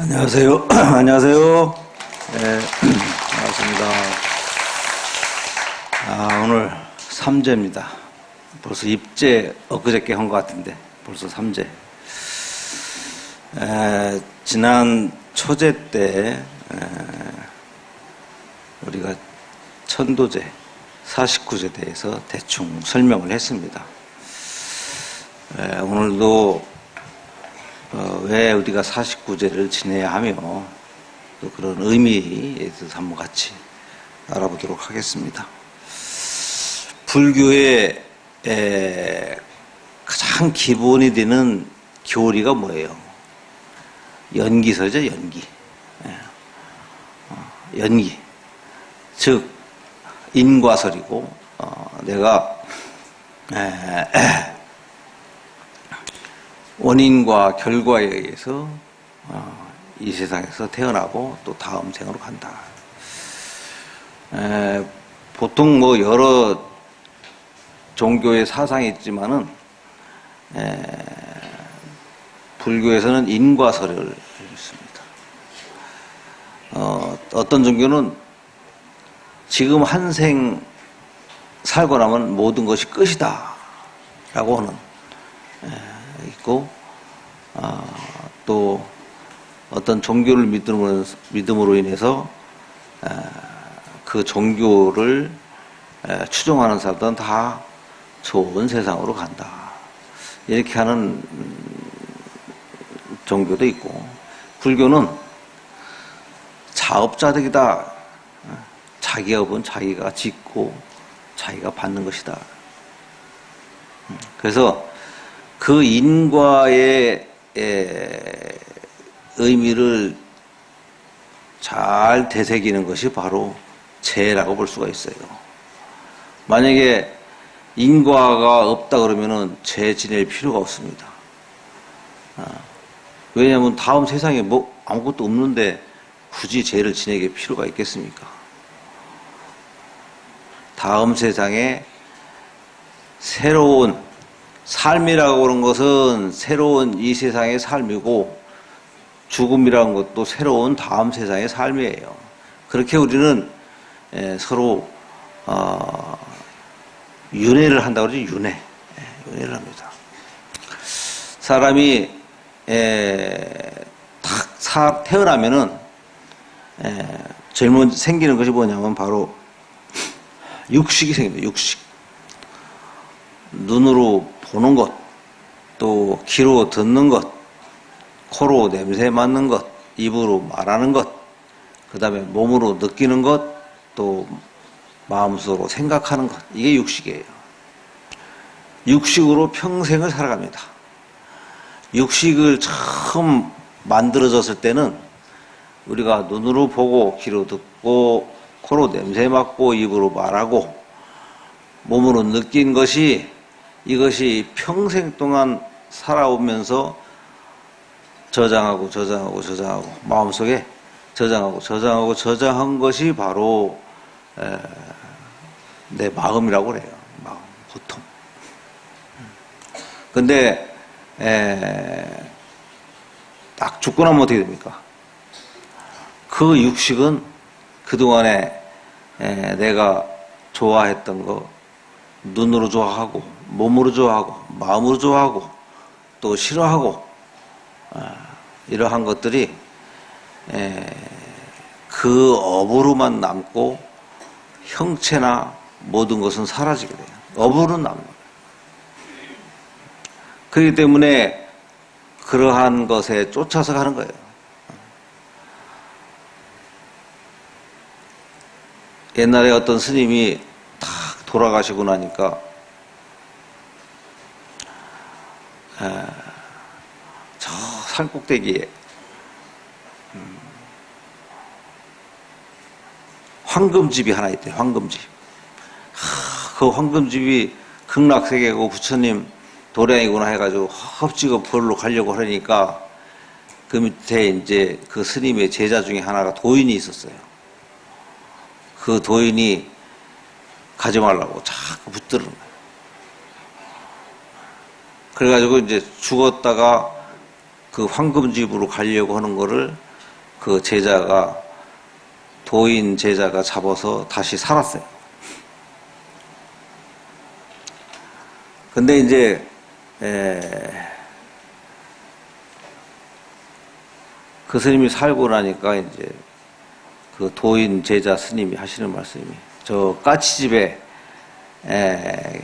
안녕하세요. 안녕하세요. 네, 반갑습니다. 아, 오늘 삼재입니다. 벌써 입재 엊그저께 한 것 같은데 벌써 삼재. 에, 지난 초제 때 에, 우리가 천도제 49제 대해서 대충 설명을 했습니다. 에, 오늘도 어, 왜 우리가 49제를 지내야 하며 또 그런 의미에 대해서 한번 같이 알아보도록 하겠습니다. 불교의 에, 가장 기본이 되는 교리가 뭐예요? 연기서죠, 연기. 예. 어, 연기. 즉, 인과설이고, 어, 내가, 에, 원인과 결과에 의해서 어, 이 세상에서 태어나고 또 다음 생으로 간다. 에, 보통 뭐 여러 종교의 사상이 있지만은 에, 불교에서는 인과설을 있습니다. 어, 어떤 종교는 지금 한 생 살고 나면 모든 것이 끝이다. 라고 하는 있고 아, 또 어떤 종교를 믿음으로, 믿음으로 인해서 아, 그 종교를 에, 추종하는 사람들은 다 좋은 세상으로 간다. 이렇게 하는 음, 종교도 있고 불교는 자업자득이다. 자기 업은 자기가 짓고 자기가 받는 것이다. 음, 그래서 그 인과의 에, 의미를 잘 되새기는 것이 바로 죄라고 볼 수가 있어요. 만약에 인과가 없다 그러면은 죄 지낼 필요가 없습니다. 아, 왜냐하면 다음 세상에 뭐 아무것도 없는데 굳이 죄를 지내게 필요가 있겠습니까? 다음 세상에 새로운 삶이라고 하는 것은 새로운 이 세상의 삶이고 죽음이라는 것도 새로운 다음 세상의 삶이에요. 그렇게 우리는 서로 어, 윤회를 한다고 그러죠. 윤회. 윤회를 합니다. 사람이 딱 태어나면은 제일 먼저 생기는 것이 뭐냐면 바로 육식이 생깁니다. 육식. 눈으로 보는 것, 또 귀로 듣는 것, 코로 냄새 맡는 것, 입으로 말하는 것, 그 다음에 몸으로 느끼는 것, 또 마음속으로 생각하는 것. 이게 육식이에요. 육식으로 평생을 살아갑니다. 육식을 처음 만들어졌을 때는 우리가 눈으로 보고, 귀로 듣고, 코로 냄새 맡고, 입으로 말하고, 몸으로 느낀 것이 이것이 평생 동안 살아오면서 저장하고 저장하고 저장하고 마음속에 저장하고 저장하고 저장한 것이 바로 내 마음이라고 그래요. 마음, 보통. 근데 딱 죽고 나면 어떻게 됩니까? 그 육식은 그동안에 내가 좋아했던 거 눈으로 좋아하고 몸으로 좋아하고 마음으로 좋아하고 또 싫어하고 아, 이러한 것들이 그 업으로만 남고 형체나 모든 것은 사라지게 돼요. 업으로 남는. 그렇기 때문에 그러한 것에 쫓아서 가는 거예요. 옛날에 어떤 스님이 딱 돌아가시고 나니까 저 산꼭대기에 음, 황금집이 하나 있대요. 황금집. 그 황금집이 극락세계고 부처님 도량이구나 해가지고 헛지고 벌로 가려고 하니까 그 밑에 이제 그 스님의 제자 중에 하나가 도인이 있었어요. 그 도인이 가지 말라고 자꾸 붙들는 거예요. 그래가지고 이제 죽었다가 그 황금집으로 가려고 하는 거를 그 제자가 도인 제자가 잡아서 다시 살았어요. 근데 이제 에, 그 스님이 살고 나니까 이제 그 도인 제자 스님이 하시는 말씀이 저 까치집에 에,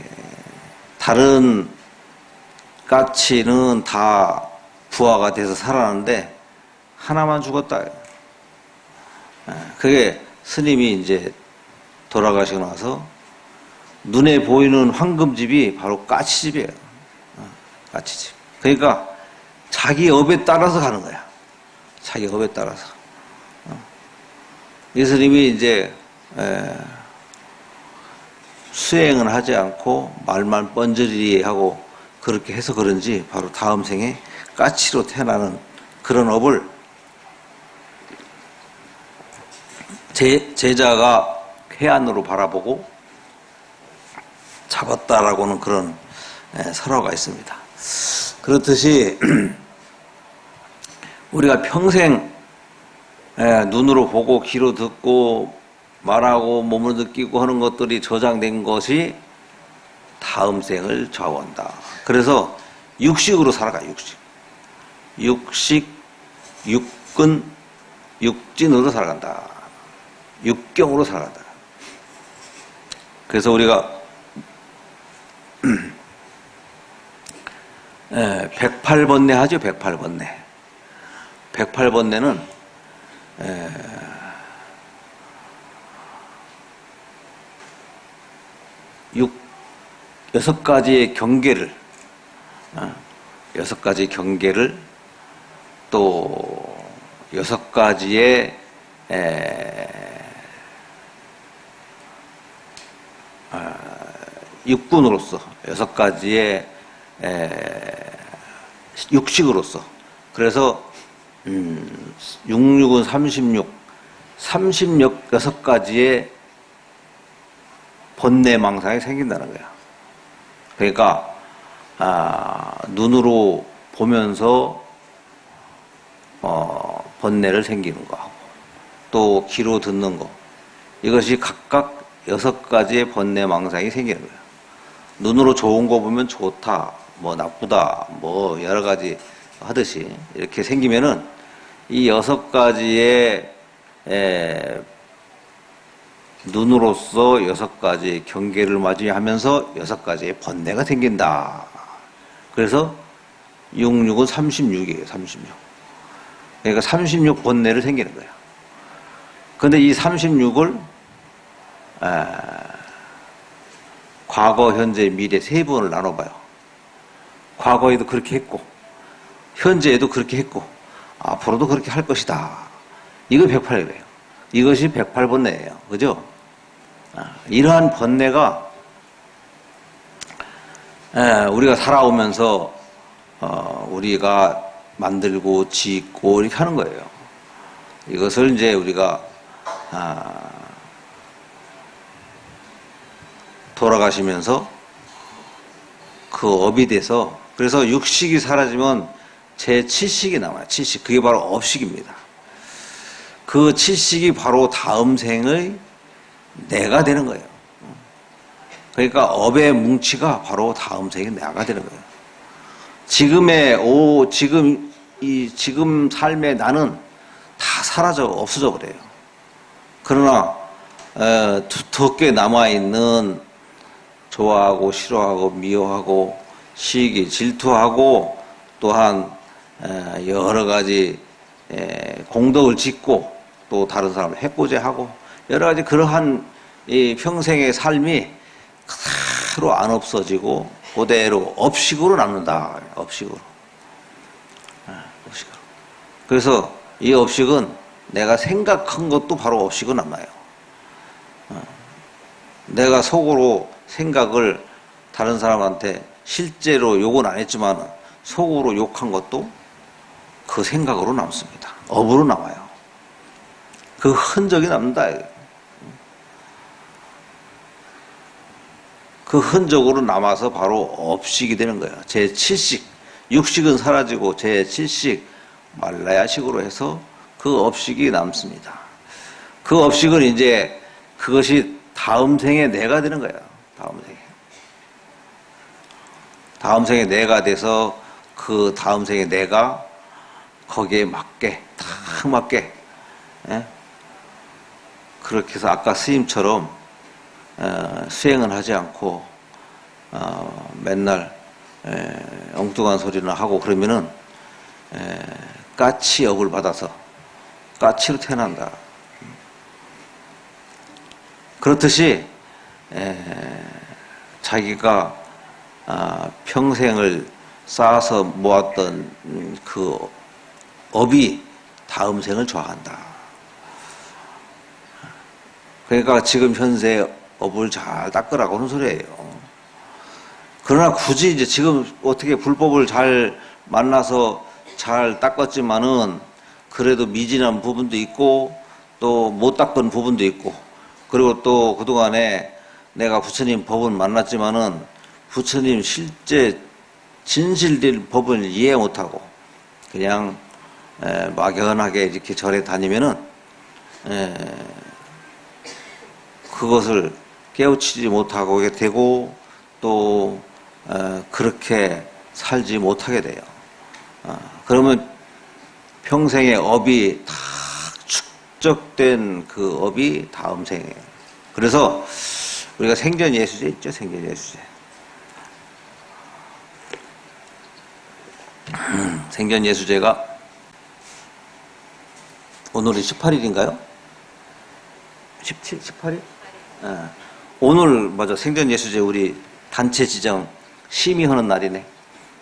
다른 까치는 다 부화가 돼서 살았는데 하나만 죽었다. 에, 그게 스님이 이제 돌아가시고 나서 눈에 보이는 황금집이 바로 까치집이에요. 어, 까치집. 그러니까 자기 업에 따라서 가는 거야. 자기 업에 따라서. 어. 이 스님이 이제 에, 수행은 하지 않고 말만 뻔저리 하고 그렇게 해서 그런지 바로 다음 생에 까치로 태어나는 그런 업을 제, 제자가 해안으로 바라보고 잡았다라고는 그런 에, 설화가 있습니다. 그렇듯이 우리가 평생 에, 눈으로 보고 귀로 듣고 말하고 몸으로 느끼고 하는 것들이 저장된 것이 다음 생을 좌우한다. 그래서 육식으로 살아가 육식. 육식, 육근, 육진으로 살아간다. 육경으로 살아간다. 그래서 우리가 에, 108번뇌 하죠, 108번뇌. 108번뇌는 육, 여섯 가지의 경계를, 어, 여섯 가지 경계를 또 여섯 가지의 에, 아, 육군으로서 여섯 가지의 에, 육식으로서. 그래서 음, 66은 36, 36 가지의 번뇌망상이 생긴다는 거야. 그러니까 아, 눈으로 보면서 어, 번뇌를 생기는 거하고 또 귀로 듣는 거 이것이 각각 여섯 가지의 번뇌망상이 생기는 거야. 눈으로 좋은 거 보면 좋다, 뭐 나쁘다, 뭐 여러 가지 하듯이 이렇게 생기면은 이 여섯 가지의 에, 눈으로서 여섯 가지 경계를 맞이하면서 여섯 가지의 번뇌가 생긴다. 그래서 66은 36이에요, 36. 그러니까 36 번뇌를 생기는 거예요. 근데 이 36을, 과거, 현재, 미래 세 번을 나눠봐요. 과거에도 그렇게 했고, 현재에도 그렇게 했고, 앞으로도 그렇게 할 것이다. 이거 108이래요. 이것이 108번뇌예요. 그죠? 아, 이러한 번뇌가 에, 우리가 살아오면서 어, 우리가 만들고 짓고 이렇게 하는 거예요. 이것을 이제 우리가 아, 돌아가시면서 그 업이 돼서 그래서 육식이 사라지면 제 칠식이 남아요. 칠식 그게 바로 업식입니다. 그 칠식이 바로 다음 생의 내가 되는 거예요. 그러니까 업의 뭉치가 바로 다음 생의 내가 되는 거예요. 지금의 오 지금 이 지금 삶의 나는 다 사라져 없어져 버려요. 그러나 어, 두텁게 남아 있는 좋아하고 싫어하고 미워하고 시기 질투하고 또한 에, 여러 가지 에, 공덕을 짓고 또 다른 사람을 해코지하고 여러 가지 그러한 이 평생의 삶이 그대로 안 없어지고 그대로 업식으로 남는다. 업식으로. 아, 업식으로. 그래서 이 업식은 내가 생각한 것도 바로 업식으로 남아요. 어. 내가 속으로 생각을 다른 사람한테 실제로 욕은 안 했지만 속으로 욕한 것도 그 생각으로 남습니다. 업으로 남아요. 그 흔적이 남는다. 그 흔적으로 남아서 바로 업식이 되는 거예요. 제7식, 육식은 사라지고 제7식 말라야식으로 해서 그 업식이 남습니다. 그 업식은 이제 그것이 다음 생에 내가 되는 거야. 다음 생에. 다음 생에 내가 돼서 그 다음 생에 내가 거기에 맞게 딱 맞게 예? 그렇게 해서 아까 스님처럼 어, 수행은 하지 않고 어, 맨날 에, 엉뚱한 소리는 하고 그러면은 에, 까치 업을 받아서 까치로 태어난다. 그렇듯이 에, 자기가 아, 평생을 쌓아서 모았던 음, 그 업이 다음 생을 좋아한다. 그러니까 지금 현세 업을 잘 닦으라고 하는 소리예요. 그러나 굳이 이제 지금 어떻게 불법을 잘 만나서 잘 닦았지만은 그래도 미진한 부분도 있고 또 못 닦은 부분도 있고 그리고 또 그동안에 내가 부처님 법은 만났지만은 부처님 실제 진실된 법을 이해 못하고 그냥 에, 막연하게 이렇게 절에 다니면은 에, 그것을 깨우치지 못하고 게 되고 또 어, 그렇게 살지 못하게 돼요. 어, 그러면 평생의 업이 다 축적된 그 업이 다음 생이에요. 그래서 우리가 생전 예수제 있죠, 생전 예수제. 생전 예수제가 오늘이 18일인가요? 17, 18일? 예. 오늘 맞아 생전 예수제 우리 단체 지정 심의하는 날이네.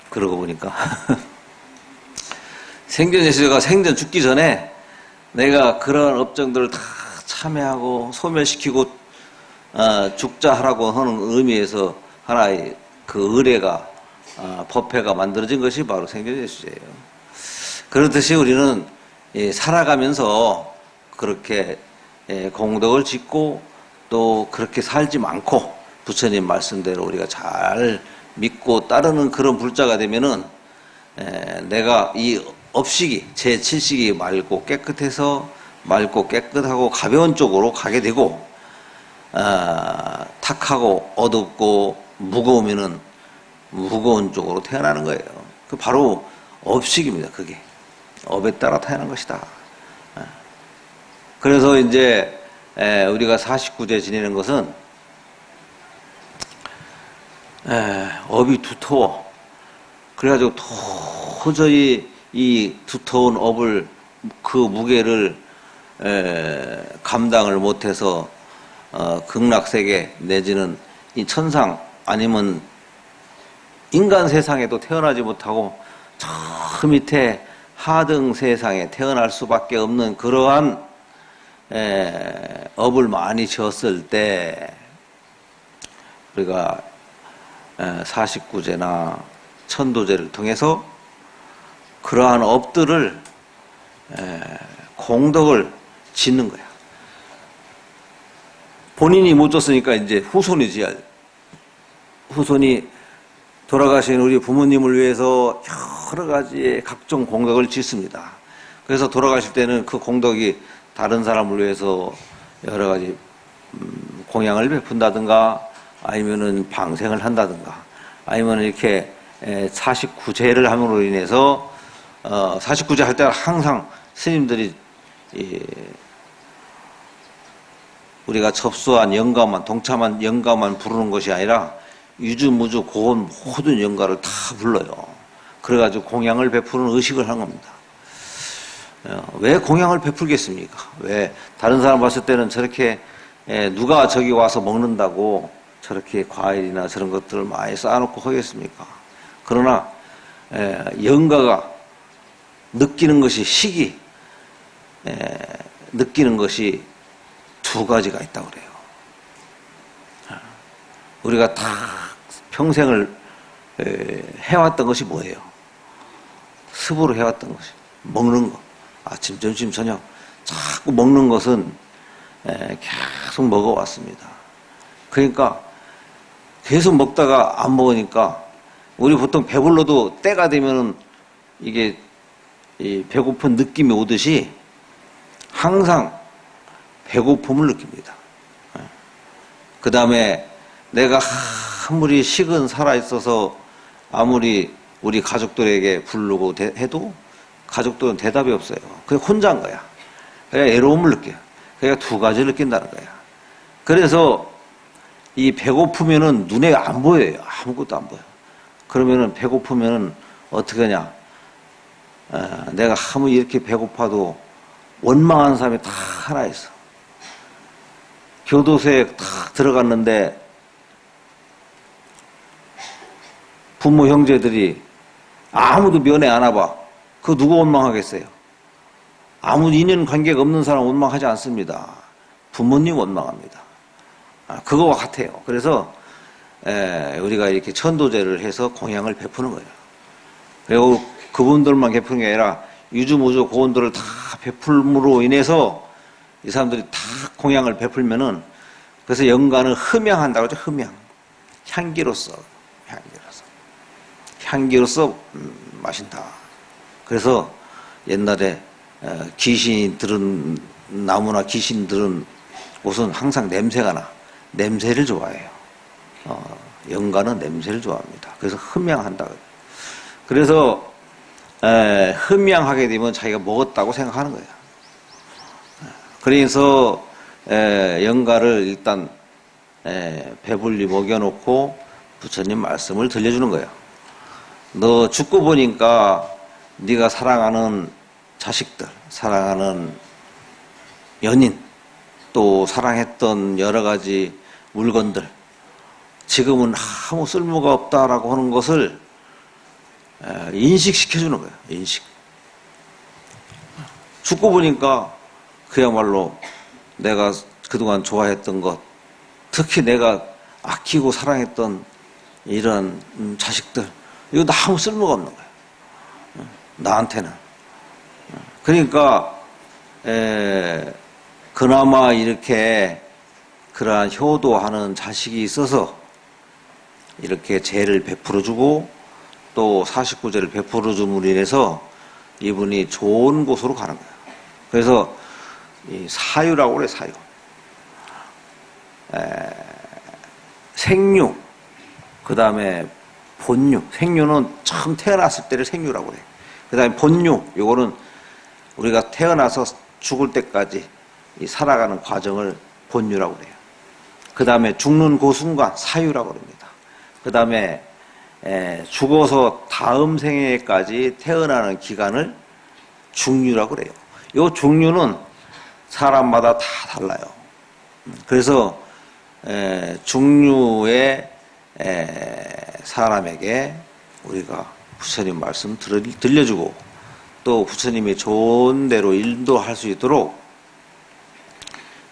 그러고 보니까 생전 예수제가 생전 죽기 전에 내가 그런 업종들을 다 참여하고 소멸시키고 어, 죽자 하라고 하는 의미에서 하나의 그 의례가 어, 법회가 만들어진 것이 바로 생전 예수제예요. 그렇듯이 우리는 예, 살아가면서 그렇게 예, 공덕을 짓고 또 그렇게 살지 않고 부처님 말씀대로 우리가 잘 믿고 따르는 그런 불자가 되면은 에, 내가 이 업식이 제 칠식이 맑고 깨끗해서 맑고 깨끗하고 가벼운 쪽으로 가게 되고 아, 탁하고 어둡고 무거우면은 무거운 쪽으로 태어나는 거예요. 그 바로 업식입니다. 그게 업에 따라 태어난 것이다. 아. 그래서 이제 에, 우리가 49제 지내는 것은 에, 업이 두터워. 그래가지고 도저히 이 두터운 업을 그 무게를 에, 감당을 못해서 어, 극락세계 내지는 이 천상 아니면 인간 세상에도 태어나지 못하고 저 밑에 하등 세상에 태어날 수밖에 없는 그러한 에, 업을 많이 지었을 때 우리가 49제나 천도제를 통해서 그러한 업들을 에, 공덕을 짓는 거야. 본인이 못 줬으니까 이제 후손이 지야 후손이 돌아가신 우리 부모님을 위해서 여러 가지의 각종 공덕을 짓습니다. 그래서 돌아가실 때는 그 공덕이 다른 사람을 위해서 여러 가지 음, 공양을 베푼다든가 아니면은 방생을 한다든가 아니면 이렇게 49제를 함으로 인해서 어 49제 할때 항상 스님들이 우리가 접수한 영가만 동참한 영가만 부르는 것이 아니라 유주무주 고온 모든 영가를 다 불러요. 그래가지고 공양을 베푸는 의식을 한 겁니다. 어, 왜 공양을 베풀겠습니까? 왜 다른 사람 봤을 때는 저렇게 누가 저기 와서 먹는다고 저렇게 과일이나 저런 것들을 많이 쌓아놓고 하겠습니까? 그러나 영가가 느끼는 것이 시기, 느끼는 것이 두 가지가 있다고 그래요. 우리가 다 평생을 해왔던 것이 뭐예요? 습으로 해왔던 것이 먹는 것. 아침, 점심, 저녁 자꾸 먹는 것은 계속 먹어왔습니다. 그러니까 계속 먹다가 안 먹으니까 우리 보통 배불러도 때가 되면은 이게 배고픈 느낌이 오듯이 항상 배고픔을 느낍니다. 그 다음에 내가 아무리 식은 살아있어서 아무리 우리 가족들에게 부르고 대- 해도 가족들은 대답이 없어요. 그냥 혼자인 거야. 그러니까 애로움을 느껴요. 그러니까 두 가지를 느낀다는 거야. 그래서 이 배고프면은 눈에 안 보여요. 아무것도 안 보여. 그러면은 배고프면은 어떻게 하냐. 어, 내가 아무리 이렇게 배고파도 원망하는 사람이 다 하나 있어. 교도소에 딱 들어갔는데 부모 형제들이 아무도 면회 안 와봐. 그 누구 원망하겠어요? 아무 인연 관계가 없는 사람 원망하지 않습니다. 부모님 원망합니다. 아, 그거와 같아요. 그래서 에, 우리가 이렇게 천도제를 해서 공양을 베푸는 거예요. 그리고 그분들만 베푸는 게 아니라 유주무주 고원들을 다 베풀므로 인해서 이 사람들이 다 공양을 베풀면은 그래서 영가는 흠양한다고 하죠. 흠양. 향기로서 향기로서 향기로서 음, 마신다. 그래서 옛날에 어, 귀신들은 나무나 귀신 들은 우선 항상 냄새가 나 냄새를 좋아해요. 어, 영가는 냄새를 좋아합니다. 그래서 흠양한다. 그래서 에, 흠양하게 되면 자기가 먹었다고 생각하는 거예요. 그래서 에, 영가를 일단 에, 배불리 먹여놓고 부처님 말씀을 들려주는 거예요. 너 죽고 보니까 네가 사랑하는 자식들, 사랑하는 연인, 또 사랑했던 여러 가지 물건들, 지금은 아무 쓸모가 없다라고 하는 것을 에, 인식시켜주는 거예요. 인식. 죽고 보니까 그야말로 내가 그동안 좋아했던 것, 특히 내가 아끼고 사랑했던 이런 음, 자식들, 이거 아무 쓸모가 없는 거예요. 어, 나한테는. 어, 그러니까 에, 그나마 이렇게 그러한 효도하는 자식이 있어서 이렇게 죄를 베풀어주고 또 49제를 베풀어줌으로 인해서 이분이 좋은 곳으로 가는 거예요. 그래서 이 사유라고 그래 사유. 에, 생유, 그 다음에 본유. 생유는 처음 태어났을 때를 생유라고 그래. 그 다음에 본유, 요거는 우리가 태어나서 죽을 때까지 이 살아가는 과정을 본유라고 그래요. 그 다음에 죽는 그 순간 사유라고 그럽니다. 그 다음에 죽어서 다음 생애까지 태어나는 기간을 중류라고 그래요. 요 중류는 사람마다 다 달라요. 음, 그래서 에, 중류의 에, 사람에게 우리가 부처님 말씀 들, 들려주고 또 부처님이 좋은 대로 인도할 수 있도록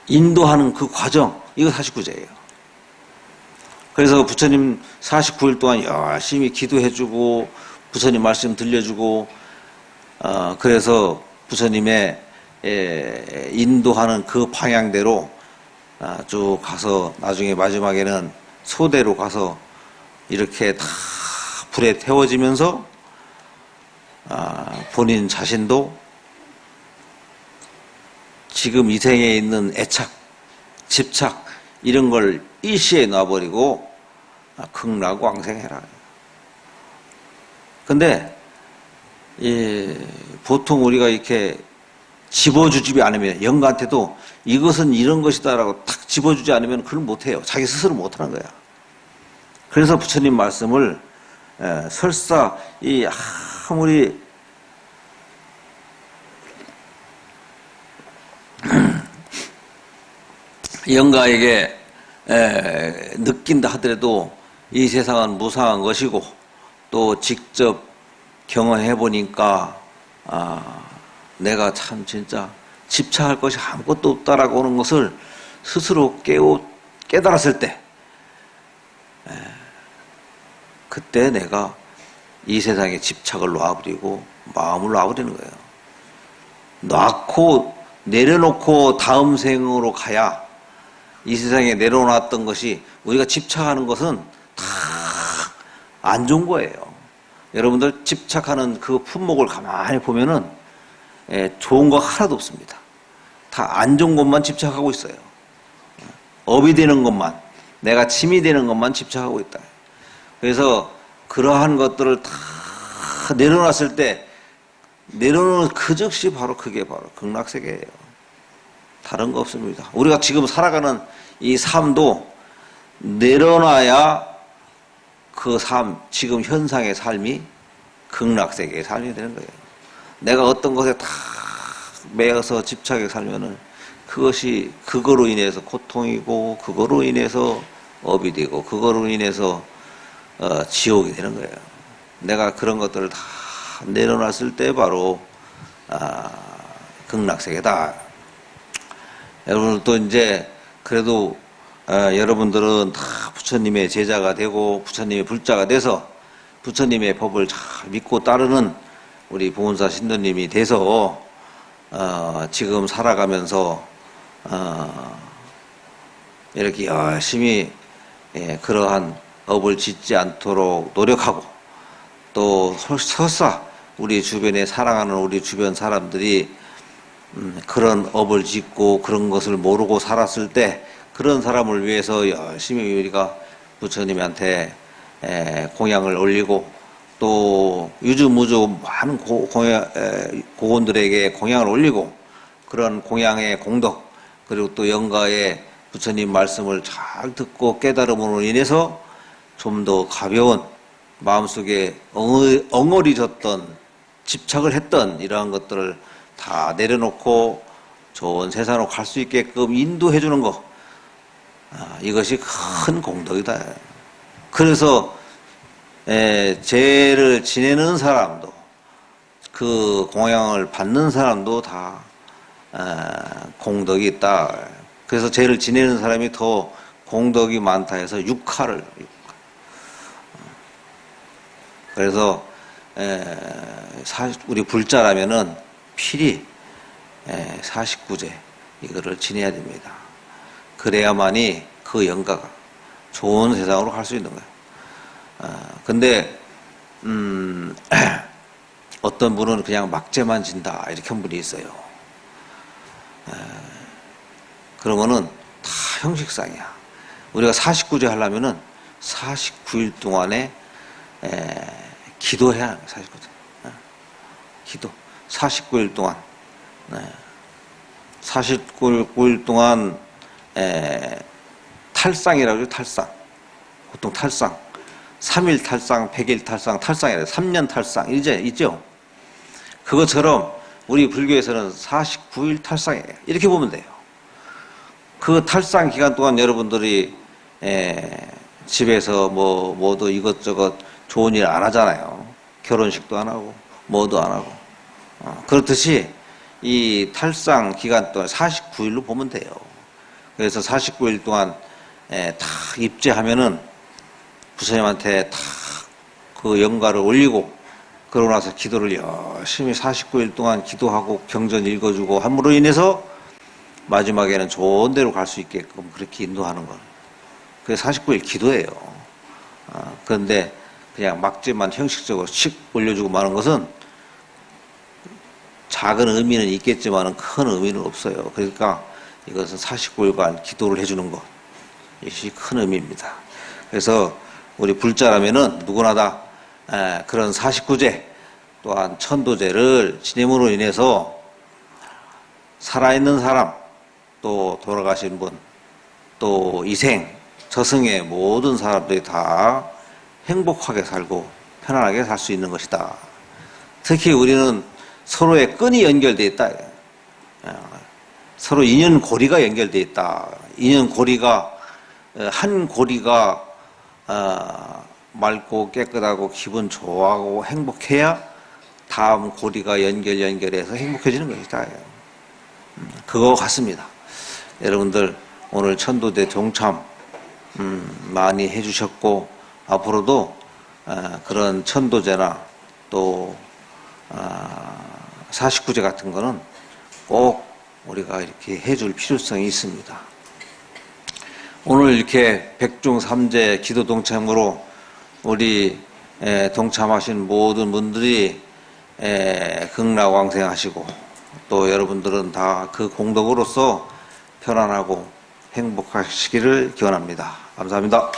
인도하는 그 과정 이거 49제예요. 그래서 부처님 49일 동안 열심히 기도해주고 부처님 말씀 들려주고 어, 그래서 부처님의 에, 인도하는 그 방향대로 아, 쭉 가서 나중에 마지막에는 소대로 가서 이렇게 다 불에 태워지면서 아, 본인 자신도 지금 이 생에 있는 애착, 집착 이런 걸 일시에 놔버리고 아, 극락왕생해라. 근데 이, 보통 우리가 이렇게 집어주지 않으면 영가한테도 이것은 이런 것이다라고 탁 집어주지 않으면 그걸 못해요. 자기 스스로 못하는 거야. 그래서 부처님 말씀을 에, 설사 이 아무리 영가에게 에, 느낀다 하더라도 이 세상은 무상한 것이고 또 직접 경험해 보니까 아, 내가 참 진짜 집착할 것이 아무것도 없다라고 하는 것을 스스로 깨우, 깨달았을 때 에, 그때 내가 이 세상에 집착을 놔버리고 마음을 놔버리는 거예요. 놔고 내려놓고 다음 생으로 가야 이 세상에 내려놨던 것이 우리가 집착하는 것은 다 안 좋은 거예요. 여러분들 집착하는 그 품목을 가만히 보면은 예, 좋은 거 하나도 없습니다. 다 안 좋은 것만 집착하고 있어요. 업이 되는 것만, 내가 침이 되는 것만 집착하고 있다. 그래서 그러한 것들을 다 내려놨을 때 내려놓는 그 즉시 바로 그게 바로 극락세계예요. 다른 거 없습니다. 우리가 지금 살아가는 이 삶도 내려놔야 그 삶, 지금 현상의 삶이 극락세계의 삶이 되는 거예요. 내가 어떤 것에 다 매여서 집착해 살면은 그것이 그거로 인해서 고통이고 그거로 인해서 업이 되고 그거로 인해서 어, 지옥이 되는 거예요. 내가 그런 것들을 다 내려놨을 때 바로 아, 극락세계다. 여러분 또 이제 그래도 어, 여러분들은 다 부처님의 제자가 되고 부처님의 불자가 돼서 부처님의 법을 잘 믿고 따르는 우리 보은사 신도님이 돼서 어, 지금 살아가면서 어, 이렇게 열심히 예, 그러한 업을 짓지 않도록 노력하고 또 설- 설사 우리 주변에 사랑하는 우리 주변 사람들이 음, 그런 업을 짓고 그런 것을 모르고 살았을 때 그런 사람을 위해서 열심히 우리가 부처님한테 에, 공양을 올리고 또 유주무주 많은 고원들에게 공양을 올리고 그런 공양의 공덕 그리고 또 영가의 부처님 말씀을 잘 듣고 깨달음으로 인해서 좀 더 가벼운 마음속에 엉- 엉어리졌던 집착을 했던 이러한 것들을 다 내려놓고 좋은 세상으로 갈 수 있게끔 인도해 주는 것 아, 이것이 큰 공덕이다. 그래서 에, 죄를 지내는 사람도 그 공양을 받는 사람도 다 아, 공덕이 있다. 그래서 죄를 지내는 사람이 더 공덕이 많다 해서 육화를 그래서 에, 사- 우리 불자라면은 필히 에, 49제 이거를 지내야 됩니다. 그래야만이 그 영가가 좋은 세상으로 갈 수 있는 거예요. 아, 근데 음, 어떤 분은 그냥 막제만 진다 이렇게 한 분이 있어요. 에, 그러면은 다 형식상이야. 우리가 49제 하려면은 49일 동안에 에, 기도해야 49일. 어? 기도. 49일 동안. 네. 49일 동안, 에, 탈상이라고 그러죠, 탈상. 보통 탈상. 3일 탈상, 100일 탈상, 탈상이래요. 3년 탈상. 이제, 있죠? 그것처럼 우리 불교에서는 49일 탈상이에요. 이렇게 보면 돼요. 그 탈상 기간 동안 여러분들이 에, 집에서 뭐 뭐도 이것저것 좋은 일 안 하잖아요. 결혼식도 안 하고 뭐도 안 하고 어, 그렇듯이 이 탈상 기간 동안 49일로 보면 돼요. 그래서 49일 동안 에, 다 입제하면은 부처님한테 다 그 영가를 올리고 그러고 나서 기도를 열심히 49일 동안 기도하고 경전 읽어주고 함으로 인해서 마지막에는 좋은 데로 갈 수 있게끔 그렇게 인도하는 거. 그게 49일 기도예요. 아, 그런데 그냥 막지만 형식적으로 씩 올려주고 마는 것은 작은 의미는 있겠지만 큰 의미는 없어요. 그러니까 이것은 49일간 기도를 해주는 것. 이것이 큰 의미입니다. 그래서 우리 불자라면은 누구나 다 에, 그런 49제 또한 천도제를 지냄으로 인해서 살아있는 사람, 또 돌아가신 분, 또 이생, 저승의 모든 사람들이 다 행복하게 살고 편안하게 살 수 있는 것이다. 특히 우리는 서로의 끈이 연결되어 있다. 어, 서로 인연 고리가 연결되어 있다. 인연 고리가 어, 한 고리가 어, 맑고 깨끗하고 기분 좋아하고 행복해야 다음 고리가 연결 연결해서 행복해지는 것이다. 그거 같습니다. 여러분들 오늘 천도대 동참 음, 많이 해주셨고 앞으로도 어, 그런 천도제나 또 어, 49제 같은 거는 꼭 우리가 이렇게 해줄 필요성이 있습니다. 오늘 이렇게 백중 삼제 기도 동참으로 우리 에, 동참하신 모든 분들이 에, 극락왕생하시고 또 여러분들은 다 그 공덕으로서 편안하고 행복하시기를 기원합니다. 감사합니다.